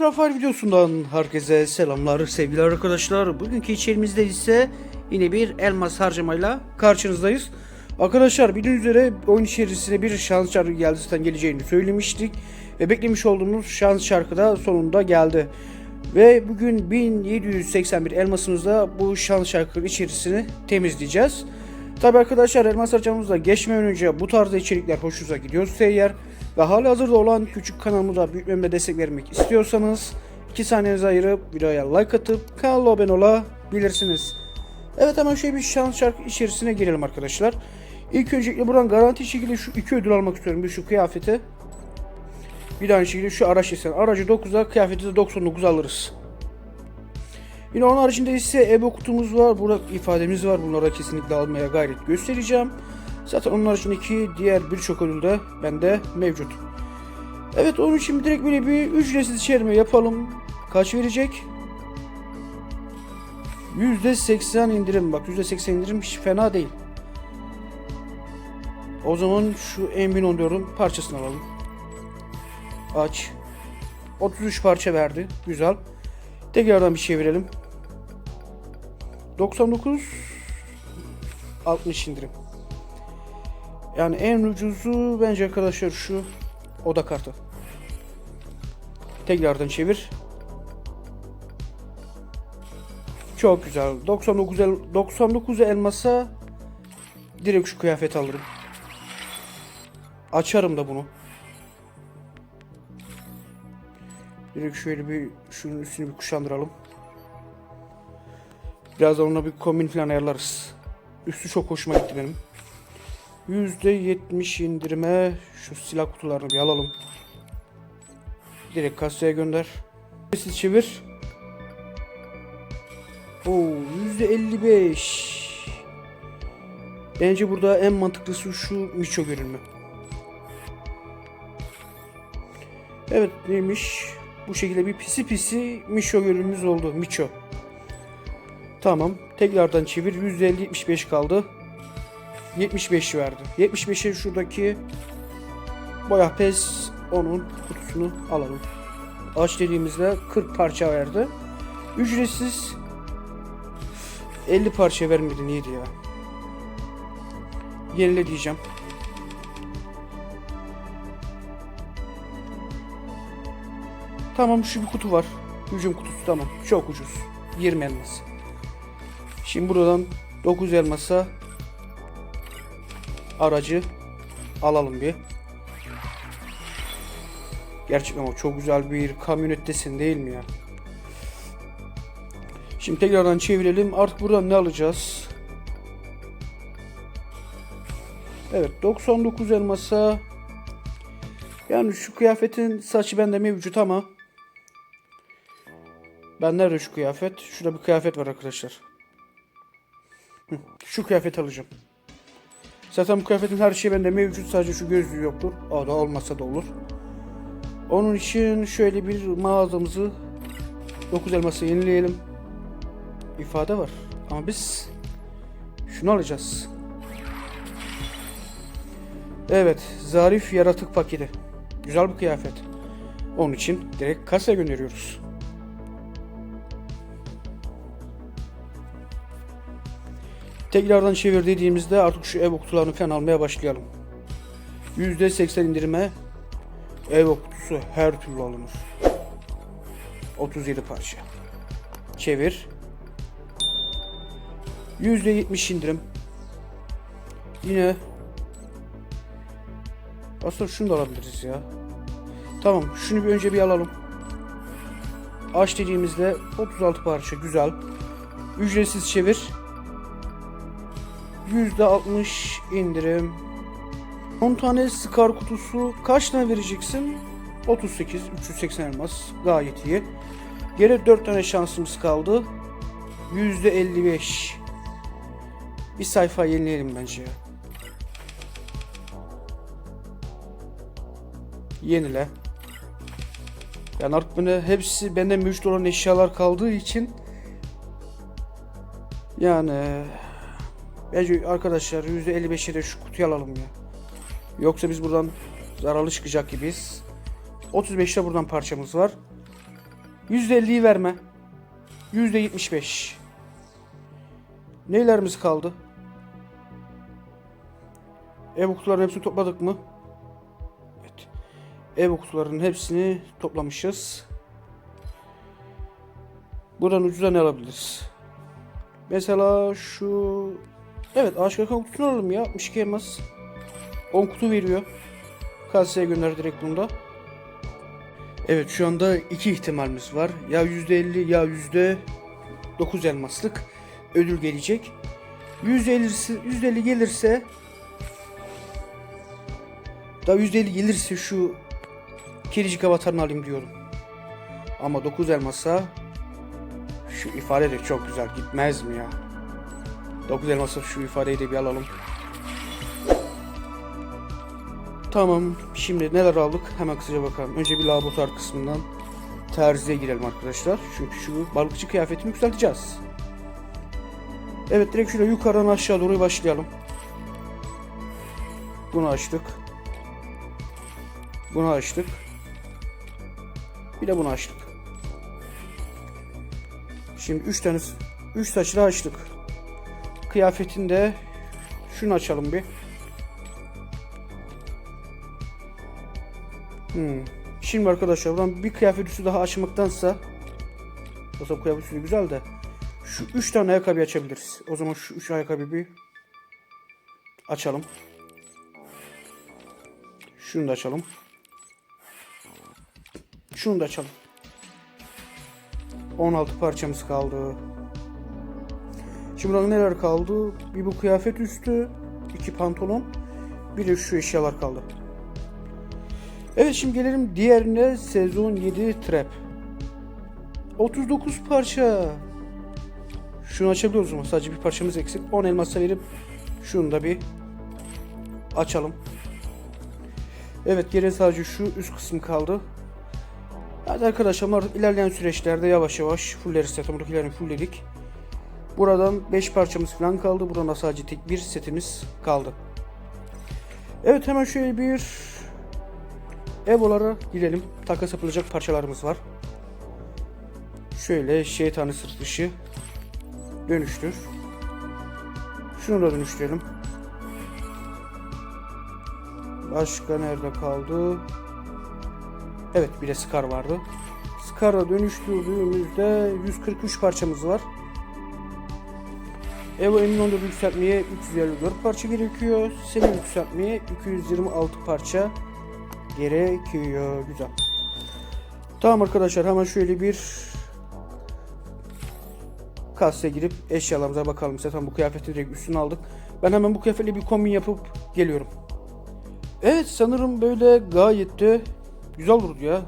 Rafael videosundan herkese selamlar sevgili arkadaşlar. Bugünkü içerimizde ise yine bir elmas harcamayla karşınızdayız. Arkadaşlar bildiğiniz üzere oyun içerisine bir şans şarkı geldi geleceğini söylemiştik. Ve beklemiş olduğumuz şans şarkı da sonunda geldi. Ve bugün 1781 elmasımızla bu şans şarkının içerisini temizleyeceğiz. Tabi arkadaşlar elmas harcamamıza geçmeden önce bu tarzda içerikler hoşunuza gidiyorsa eğer ve hali hazırda olan küçük kanalımıza büyütmeme destek vermek istiyorsanız 2 saniyenizi ayırıp videoya like atıp kanala abone olabilirsiniz. Evet hemen şöyle bir şans şarkı içerisine girelim arkadaşlar. İlk öncelikle buradan garanti şekilde şu iki ödül almak istiyorum. Bir şu kıyafeti. Bir de aynı şekilde şu araç isen aracı 9'a kıyafeti de 99 alırız. Yine onun haricinde ise ebo kutumuz var. Burada ifademiz var. Bunlara kesinlikle almaya gayret göstereceğim. Zaten onun haricindeki diğer birçok ödül de bende mevcut. Evet onun için direkt böyle bir ücretsiz içerme yapalım. Kaç verecek? %80 indirim bak %80 indirim hiç fena değil. O zaman şu M1014 diyorum parçasını alalım. Aç. 33 parça verdi. Güzel. Tekrardan bir çevirelim. 99 60 indirim. Yani en ucuzu bence arkadaşlar şu oda kartı. Tekrardan çevir. Çok güzel. 99 el, 99 elmasa direkt şu kıyafet alırım. Açarım da bunu. Direkt şöyle bir şunun üstünü bir kuşandıralım. Birazdan ona bir kombin falan ayarlarız. Üstü çok hoşuma gitti benim. %70 indirime şu silah kutularını bir alalım. Direkt kasaya gönder. Siz çevir. Oo %55. Bence burada en mantıklısı şu Micho görünme. Evet neymiş? Bu şekilde bir pisi pisi Micho görünümüz oldu. Micho. Tamam. Tekrardan çevir. %50-75 kaldı. 75 verdi. 75'e şuradaki boya pes onun kutusunu alalım. Aç dediğimizde 40 parça verdi. Ücretsiz 50 parça vermedi neydi ya? Yenile diyeceğim. Tamam şu bir kutu var. Hücum kutusu tamam. Çok ucuz. 20 elmas. Şimdi buradan 9 elmasa aracı alalım bir. Gerçekten o çok güzel bir kamyonettesin değil mi ya? Şimdi tekrardan çevirelim. Artık buradan ne alacağız? Evet 99 elmasa yani şu kıyafetin saçı bende mevcut ama ben nerede şu kıyafet? Şurada bir kıyafet var arkadaşlar. Şu kıyafet alacağım. Zaten bu kıyafetin her şeyi bende mevcut. Sadece şu gözlüğü yoktur. O da olmasa da olur. Onun için şöyle bir mağazamızı 9 elması yenileyelim. İfade var. Ama biz şunu alacağız. Evet. Zarif yaratık paketi. Güzel bir kıyafet. Onun için direkt kasaya gönderiyoruz. Tekrardan çevir dediğimizde artık şu ev kutularını falan almaya başlayalım. %80 indirime ev kutusu her türlü alınır. 37 parça. Çevir. %70 indirim. Yine aslında şunu da alabiliriz ya. Tamam şunu bir önce bir alalım. Aç dediğimizde 36 parça güzel. Ücretsiz çevir. %60 indirim. 10 tane Scar kutusu kaç tane vereceksin? 38, 380 elmas. Gayet iyi. Geri 4 tane şansımız kaldı. %55. Bir sayfa yenileyelim bence. Yenile. Yani artık bana hepsi bende mevcut olan eşyalar kaldığı için yani Bence arkadaşlar %55'e de şu kutuyu alalım ya. Yoksa biz buradan zararlı çıkacak gibiyiz. 35'te buradan parçamız var. %50'yi verme. %75. Neylerimiz kaldı? Ev kutularının hepsini topladık mı? Evet. Ev kutularının hepsini toplamışız. Buradan ucuza ne alabiliriz? Mesela şu... Evet ağaç kakao kutusunu alalım ya. 62 elmas. 10 kutu veriyor. Kasaya gönder direkt bunda. Evet şu anda iki ihtimalimiz var. Ya %50 ya %9 elmaslık ödül gelecek. %50'si %50 gelirse da %50 gelirse şu kiricik avatarını alayım diyorum. Ama 9 elmasa şu ifade de çok güzel gitmez mi ya? 9 elmasa şu ifadeyi de bir alalım. Tamam. Şimdi neler aldık? Hemen kısaca bakalım. Önce bir laboratuvar kısmından terziye girelim arkadaşlar. Çünkü şu balıkçı kıyafetini yükselteceğiz. Evet direkt şöyle yukarıdan aşağı doğru başlayalım. Bunu açtık. Bunu açtık. Bir de bunu açtık. Şimdi 3 tane 3 saçlı açtık. Kıyafetinde şunu açalım bir. Hmm. Şimdi arkadaşlar buradan bir kıyafet üstü daha açmaktansa Aslında kıyafet üstü güzel de şu üç tane ayakkabı açabiliriz. O zaman şu üç ayakkabı bir açalım. Şunu da açalım. Şunu da açalım. 16 parçamız kaldı. Şimdi burada neler kaldı? Bir bu kıyafet üstü, iki pantolon, bir de şu eşyalar kaldı. Evet şimdi gelelim diğerine sezon 7 trap. 39 parça. Şunu açabiliyoruz mu? Sadece bir parçamız eksik. 10 elmasa verip şunu da bir açalım. Evet geriye sadece şu üst kısım kaldı. Hadi arkadaşlar ilerleyen süreçlerde yavaş yavaş fulleriz zaten buradakilerini fullledik. Buradan 5 parçamız falan kaldı. Buradan da sadece tek bir setimiz kaldı. Evet hemen şöyle bir Evo'lara girelim. Takas yapılacak parçalarımız var. Şöyle şeytanı sırt dışı dönüştür. Şunu da dönüştürelim. Başka nerede kaldı? Evet bir de Scar vardı. Scar'a dönüştürdüğümüzde 143 parçamız var. Evo M14 yükseltmeye 354 parça gerekiyor. Seni yükseltmeye 226 parça gerekiyor. Güzel. Tamam arkadaşlar hemen şöyle bir kasaya girip eşyalarımıza bakalım. Zaten bu kıyafeti direkt üstüne aldık. Ben hemen bu kıyafetle bir kombin yapıp geliyorum. Evet sanırım böyle gayet de güzel durdu ya.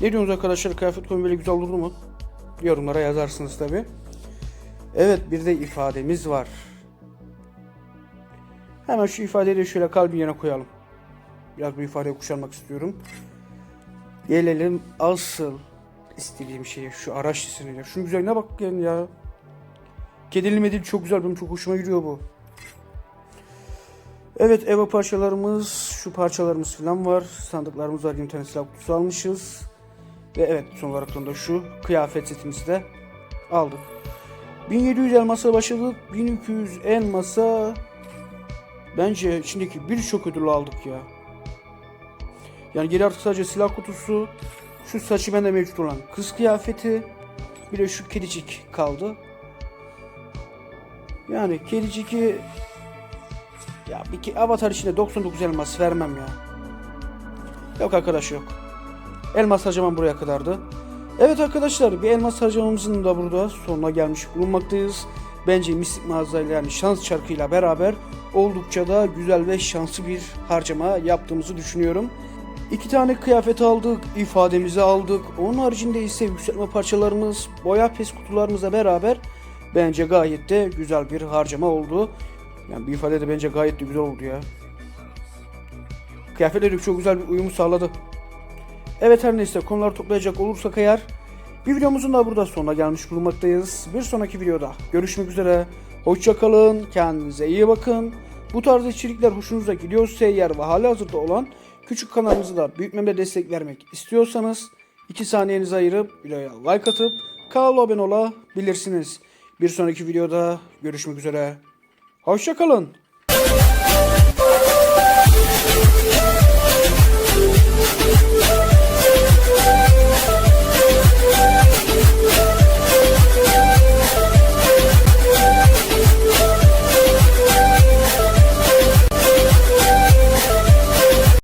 Ne diyorsunuz arkadaşlar kıyafet kombin böyle güzel durdu mu? Yorumlara yazarsınız tabi. Evet bir de ifademiz var. Hemen şu ifadeyi de şöyle kalbin yerine koyalım. Biraz bu ifadeyi kuşanmak istiyorum. Gelelim asıl istediğim şeye şu araç dizisine. Şunun güzelliğine bak yani ya. Kedili medili çok güzel benim çok hoşuma gidiyor bu. Evet Eva parçalarımız şu parçalarımız falan var. Sandıklarımız var. 20 tane silah kutusu almışız. Ve evet son olarak da şu kıyafet setimizi de aldık. 1700 elmasa başladık. 1200 elmasa bence içindeki birçok ödül aldık ya. Yani geri artık sadece silah kutusu, şu saçı bende mevcut olan kız kıyafeti, bir de şu kedicik kaldı. Yani kediciki ya bir ki avatar içinde 99 elmas vermem ya. Yok arkadaş yok. Elmas harcamam buraya kadardı. Evet arkadaşlar bir elmas harcamamızın da burada sonuna gelmiş bulunmaktayız. Bence mistik mağazayla yani şans çarkıyla beraber oldukça da güzel ve şanslı bir harcama yaptığımızı düşünüyorum. İki tane kıyafet aldık, ifademizi aldık. Onun haricinde ise yükseltme parçalarımız, boya pes kutularımızla beraber bence gayet de güzel bir harcama oldu. Yani bir ifade de bence gayet de güzel oldu ya. Kıyafetler de çok güzel bir uyumu sağladı. Evet her neyse konuları toplayacak olursak eğer bir videomuzun da burada sonuna gelmiş bulunmaktayız. Bir sonraki videoda görüşmek üzere. Hoşçakalın, kendinize iyi bakın. Bu tarz içerikler hoşunuza gidiyorsa eğer ve hali hazırda olan küçük kanalımızı da büyütmeme destek vermek istiyorsanız 2 saniyenizi ayırıp videoya like atıp kanala abone olabilirsiniz. Bir sonraki videoda görüşmek üzere. Hoşçakalın.